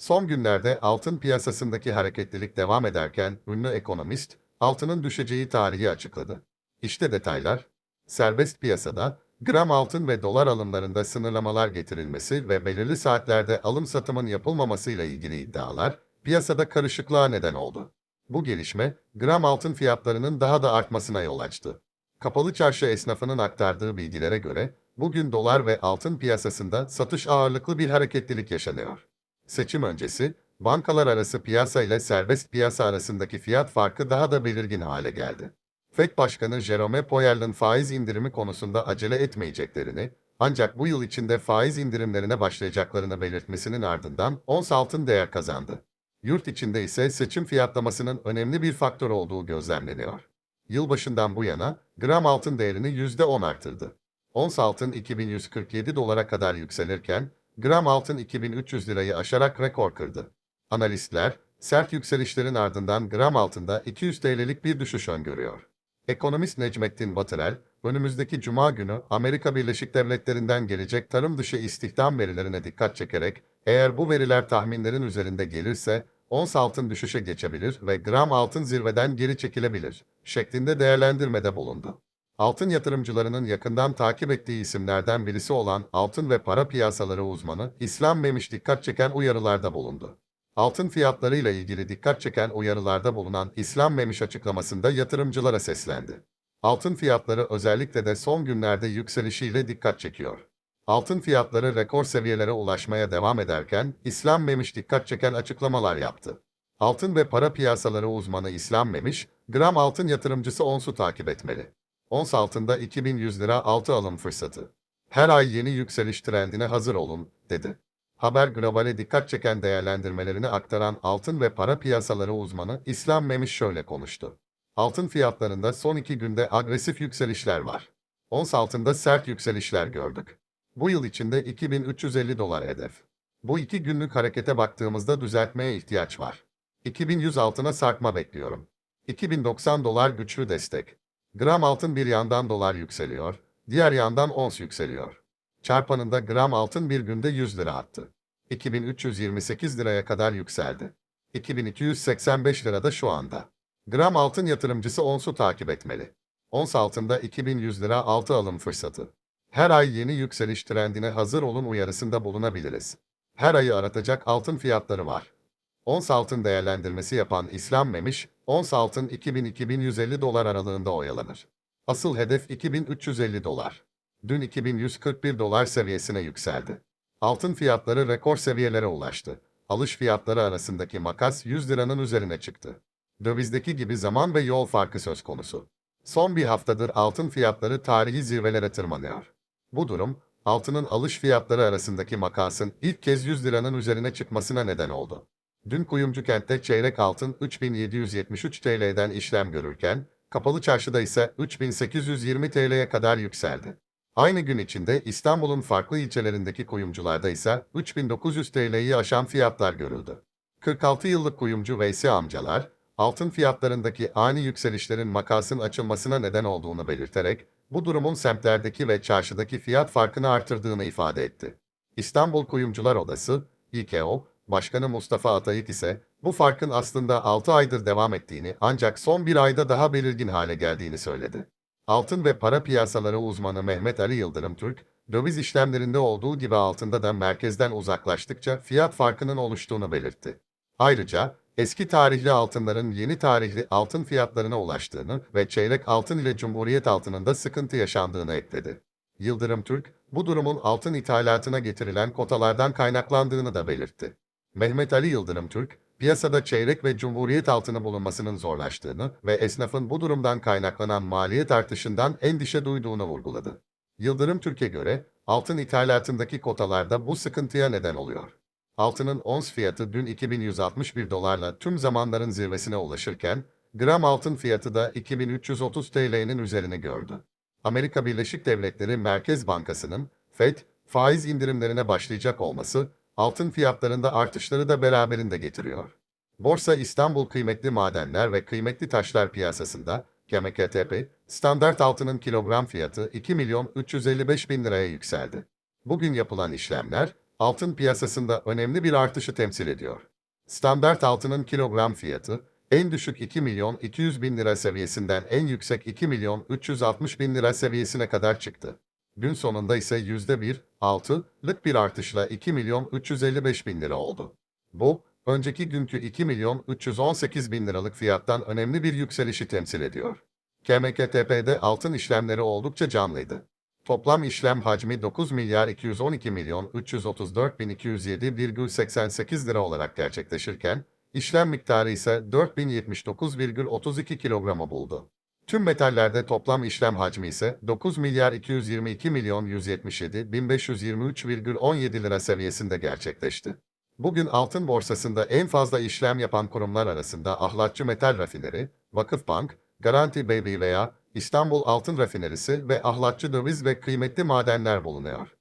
Son günlerde altın piyasasındaki hareketlilik devam ederken ünlü ekonomist altının düşeceği tarihi açıkladı. İşte detaylar. Serbest piyasada gram altın ve dolar alımlarında sınırlamalar getirilmesi ve belirli saatlerde alım satımın yapılmamasıyla ilgili iddialar piyasada karışıklığa neden oldu. Bu gelişme gram altın fiyatlarının daha da artmasına yol açtı. Kapalı çarşı esnafının aktardığı bilgilere göre bugün dolar ve altın piyasasında satış ağırlıklı bir hareketlilik yaşanıyor. Seçim öncesi, bankalar arası piyasa ile serbest piyasa arasındaki fiyat farkı daha da belirgin hale geldi. FED Başkanı Jerome Powell'ın faiz indirimi konusunda acele etmeyeceklerini, ancak bu yıl içinde faiz indirimlerine başlayacaklarını belirtmesinin ardından ons altın değer kazandı. Yurt içinde ise seçim fiyatlamasının önemli bir faktör olduğu gözlemleniyor. Yılbaşından bu yana gram altın değerini %10 artırdı. Ons altın 2147 dolara kadar yükselirken, gram altın 2300 lirayı aşarak rekor kırdı. Analistler, sert yükselişlerin ardından gram altında 200 TL'lik bir düşüş öngörüyor. Ekonomist Necmettin Batırel, önümüzdeki cuma günü Amerika Birleşik Devletleri'nden gelecek tarım dışı istihdam verilerine dikkat çekerek, eğer bu veriler tahminlerin üzerinde gelirse, ons altın düşüşe geçebilir ve gram altın zirveden geri çekilebilir, şeklinde değerlendirmede bulundu. Altın yatırımcılarının yakından takip ettiği isimlerden birisi olan altın ve para piyasaları uzmanı İslam Memiş dikkat çeken uyarılarda bulundu. Altın fiyatlarıyla ilgili dikkat çeken uyarılarda bulunan İslam Memiş açıklamasında yatırımcılara seslendi. Altın fiyatları özellikle de son günlerde yükselişiyle dikkat çekiyor. Altın fiyatları rekor seviyelere ulaşmaya devam ederken İslam Memiş dikkat çeken açıklamalar yaptı. Altın ve para piyasaları uzmanı İslam Memiş, gram altın yatırımcısı onsu takip etmeli. Ons altında 2100 lira altı alım fırsatı. Her ay yeni yükseliş trendine hazır olun, dedi. Haber Global'e dikkat çeken değerlendirmelerini aktaran altın ve para piyasaları uzmanı İslam Memiş şöyle konuştu. Altın fiyatlarında son iki günde agresif yükselişler var. Ons altında sert yükselişler gördük. Bu yıl içinde 2350 dolar hedef. Bu iki günlük harekete baktığımızda düzeltmeye ihtiyaç var. 2100 altına sarkma bekliyorum. 2090 dolar güçlü destek. Gram altın bir yandan dolar yükseliyor, diğer yandan ons yükseliyor. Çarpanında gram altın bir günde 100 lira attı. 2328 liraya kadar yükseldi. 2285 lirada şu anda. Gram altın yatırımcısı onsu takip etmeli. Ons altında 2100 lira altı alım fırsatı. Her ay yeni yükseliş trendine hazır olun uyarısında bulunabiliriz. Her ayı aratacak altın fiyatları var. Ons altın değerlendirmesi yapan İslam Memiş, ons altın 2000-2150 dolar aralığında oyalanır. Asıl hedef 2350 dolar. Dün 2141 dolar seviyesine yükseldi. Altın fiyatları rekor seviyelere ulaştı. Alış fiyatları arasındaki makas 100 liranın üzerine çıktı. Dövizdeki gibi zaman ve yol farkı söz konusu. Son bir haftadır altın fiyatları tarihi zirvelere tırmanıyor. Bu durum, altının alış fiyatları arasındaki makasın ilk kez 100 liranın üzerine çıkmasına neden oldu. Dün Kuyumcu kentte çeyrek altın 3773 TL'den işlem görürken, kapalı çarşıda ise 3820 TL'ye kadar yükseldi. Aynı gün içinde İstanbul'un farklı ilçelerindeki kuyumcularda ise 3900 TL'yi aşan fiyatlar görüldü. 46 yıllık kuyumcu Veysi amcalar, altın fiyatlarındaki ani yükselişlerin makasın açılmasına neden olduğunu belirterek, bu durumun semtlerdeki ve çarşıdaki fiyat farkını artırdığını ifade etti. İstanbul Kuyumcular Odası, İKO, Başkanı Mustafa Atayık ise bu farkın aslında 6 aydır devam ettiğini ancak son bir ayda daha belirgin hale geldiğini söyledi. Altın ve para piyasaları uzmanı Mehmet Ali Yıldırım Türk, döviz işlemlerinde olduğu gibi altında da merkezden uzaklaştıkça fiyat farkının oluştuğunu belirtti. Ayrıca eski tarihli altınların yeni tarihli altın fiyatlarına ulaştığını ve çeyrek altın ile Cumhuriyet altınında sıkıntı yaşandığını ekledi. Yıldırım Türk, bu durumun altın ithalatına getirilen kotalardan kaynaklandığını da belirtti. Mehmet Ali Yıldırım Türk, piyasada çeyrek ve cumhuriyet altını bulunmasının zorlaştığını ve esnafın bu durumdan kaynaklanan maliyet artışından endişe duyduğunu vurguladı. Yıldırım Türk'e göre, altın ithalatındaki kotalarda bu sıkıntıya neden oluyor. Altının ons fiyatı dün 2161 dolarla tüm zamanların zirvesine ulaşırken, gram altın fiyatı da 2330 TL'nin üzerine gördü. Amerika Birleşik Devletleri Merkez Bankası'nın FED faiz indirimlerine başlayacak olması, altın fiyatlarında artışları da beraberinde getiriyor. Borsa İstanbul Kıymetli Madenler ve Kıymetli Taşlar piyasasında GMKTP, standart altının kilogram fiyatı 2 milyon 355 bin liraya yükseldi. Bugün yapılan işlemler, altın piyasasında önemli bir artışı temsil ediyor. Standart altının kilogram fiyatı, en düşük 2 milyon 200 bin lira seviyesinden en yüksek 2 milyon 360 bin lira seviyesine kadar çıktı. Gün sonunda ise %1,6'lık bir artışla 2 milyon 355 bin lira oldu. Bu, önceki günkü 2 milyon 318 bin liralık fiyattan önemli bir yükselişi temsil ediyor. KMKTP'de altın işlemleri oldukça canlıydı. Toplam işlem hacmi 9 milyar 212 milyon 334 bin 207,88 lira olarak gerçekleşirken, işlem miktarı ise 4079,32 kilogramı buldu. Tüm metallerde toplam işlem hacmi ise 9 milyar 222 milyon 177 bin 523,17 lira seviyesinde gerçekleşti. Bugün altın borsasında en fazla işlem yapan kurumlar arasında Ahlatçı Metal Rafineri, Vakıfbank, Garanti BBVA, İstanbul Altın Rafinerisi ve Ahlatçı Döviz ve Kıymetli Madenler bulunuyor.